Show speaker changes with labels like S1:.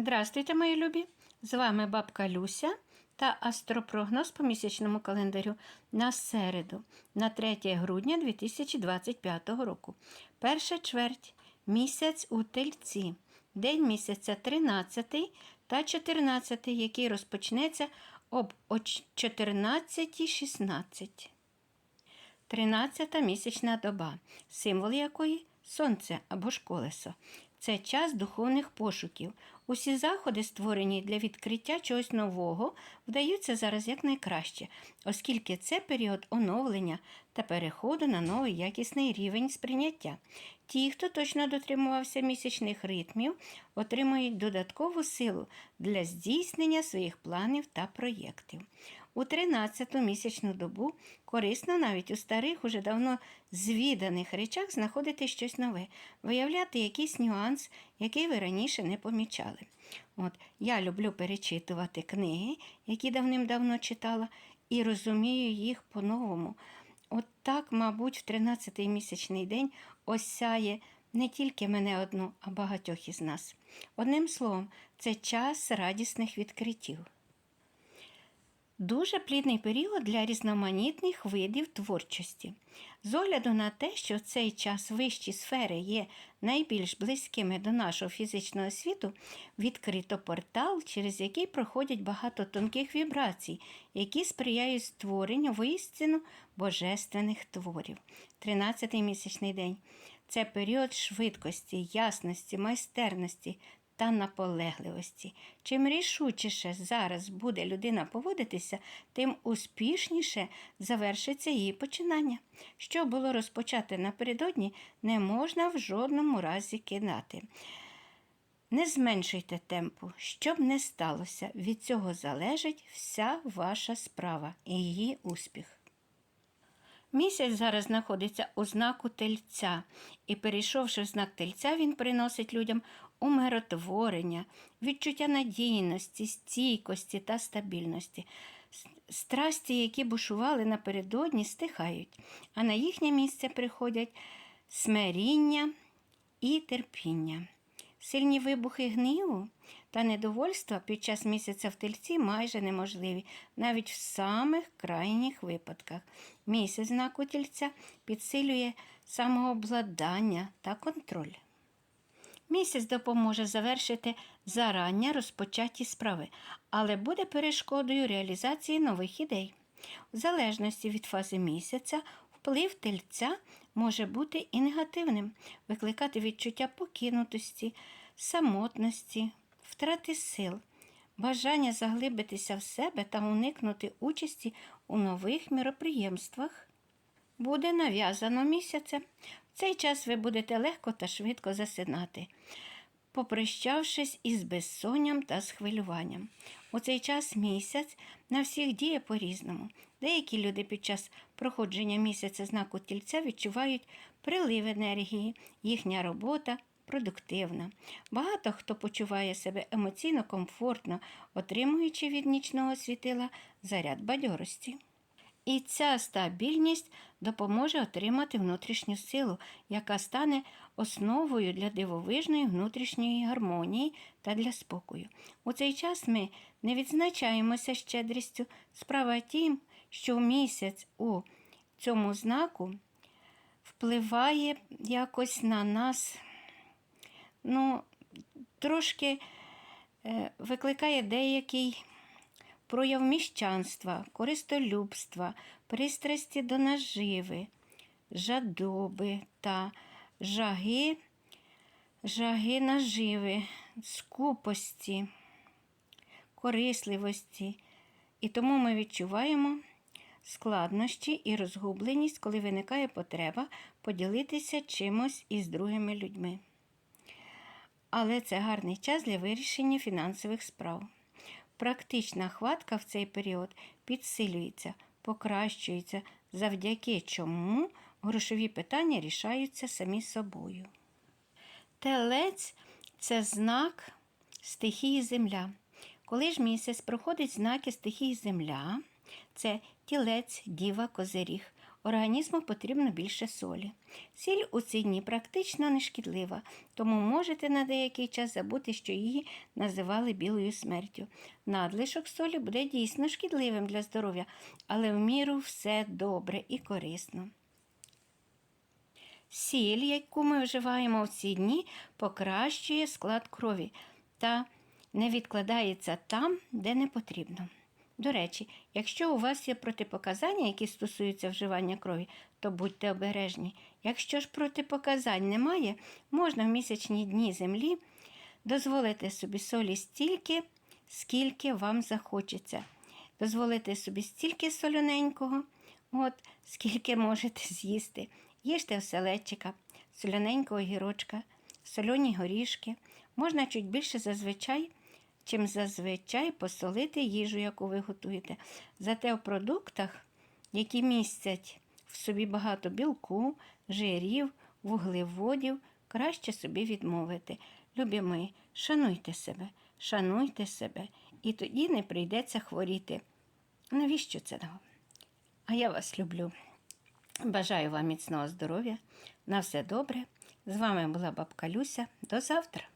S1: Здравствуйте, мої любі! З вами бабка Люся та астропрогноз по місячному календарю на середу, на 3 грудня 2025 року. Перша чверть місяць у тельці, день місяця 13 та 14, який розпочнеться об 14.16. Тринадцята місячна доба, символ якої сонце або ж колесо. Це час духовних пошуків. Усі заходи, створені для відкриття чогось нового, вдаються зараз якнайкраще, оскільки це період оновлення та переходу на новий якісний рівень сприйняття. Ті, хто точно дотримувався місячних ритмів, отримують додаткову силу для здійснення своїх планів та проєктів. У 13-ту місячну добу корисно навіть у старих, уже давно звіданих речах знаходити щось нове, виявляти якийсь нюанс, який ви раніше не помічали. От, Я люблю перечитувати книги, які давним-давно читала, і розумію їх по-новому. От так, мабуть, в 13-й місячний день осяє не тільки мене одну, а багатьох із нас. Одним словом, це час радісних відкриттів. Дуже плідний період для різноманітних видів творчості. З огляду на те, що в цей час вищі сфери є найбільш близькими до нашого фізичного світу, відкрито портал, через який проходять багато тонких вібрацій, які сприяють створенню воістину божественних творів. 13-й місячний день це період швидкості, ясності, майстерності та наполегливості. Чим рішучіше зараз буде людина поводитися, тим успішніше завершиться її починання. Що було розпочати напередодні, не можна в жодному разі кидати. Не зменшуйте темпу, щоб не сталося. Від цього залежить вся ваша справа і її успіх. Місяць зараз знаходиться у знаку тельця, і, перейшовши в знак тельця, він приносить людям умиротворення, відчуття надійності, стійкості та стабільності. Страсті, які бушували напередодні, стихають, а на їхнє місце приходять смиріння і терпіння. Сильні вибухи гніву та недовольства під час місяця в тельці майже неможливі, навіть в самих крайніх випадках. Місяць знаку тельця підсилює самообладання та контроль. Місяць допоможе завершити зарання розпочаті справи, але буде перешкодою реалізації нових ідей. В залежності від фази місяця, вплив тельця може бути і негативним, викликати відчуття покинутості, самотності, втрати сил, бажання заглибитися в себе та уникнути участі у нових міроприємствах. Буде нав'язано місяцем. В цей час ви будете легко та швидко засинати, попрощавшись із безсонням та схвилюванням. У цей час місяць на всіх діє по-різному. Деякі люди під час проходження місяця знаку тільця відчувають прилив енергії, їхня робота продуктивна. Багато хто почуває себе емоційно комфортно, отримуючи від нічного світила заряд бадьорості. І ця стабільність допоможе отримати внутрішню силу, яка стане основою для дивовижної внутрішньої гармонії та для спокою. У цей час ми не відзначаємося щедрістю. Справа тім, що місяць у цьому знаку впливає якось на нас, ну, трошки е, викликає деякий прояв міщанства, користолюбства, пристрасті до наживи, жадоби та жаги, жаги наживи, скупості, корисливості. І тому ми відчуваємо складнощі і розгубленість, коли виникає потреба поділитися чимось із другими людьми. Але це гарний час для вирішення фінансових справ. Практична хватка в цей період підсилюється, покращується, завдяки чому грошові питання рішаються самі собою. Телець це знак стихії Земля. Коли ж місяць проходить знаки стихії Земля, це тілець, діва, козиріг. Організму потрібно більше солі. Сіль у ці дні практично не шкідлива, тому можете на деякий час забути, що її називали білою смертю. Надлишок солі буде дійсно шкідливим для здоров'я, але в міру все добре і корисно. Сіль, яку ми вживаємо в ці дні, покращує склад крові та не відкладається там, де не потрібно. До речі, якщо у вас є протипоказання, які стосуються вживання крові, то будьте обережні. Якщо ж протипоказань немає, можна в місячні дні землі дозволити собі солі стільки, скільки вам захочеться. Дозволити собі стільки солоненького, от, скільки можете з'їсти. Їжте оселедчика, солоненького гірочка, сольоні горішки. Можна чуть більше зазвичай, чим зазвичай посолити їжу, яку ви готуєте. Зате в продуктах, які містять в собі багато білку, жирів, вуглеводів, краще собі відмовити. Любі мої, шануйте себе, шануйте себе, і тоді не прийдеться хворіти. Навіщо це? А я вас люблю. Бажаю вам міцного здоров'я. На все добре. З вами була бабка Люся. До завтра.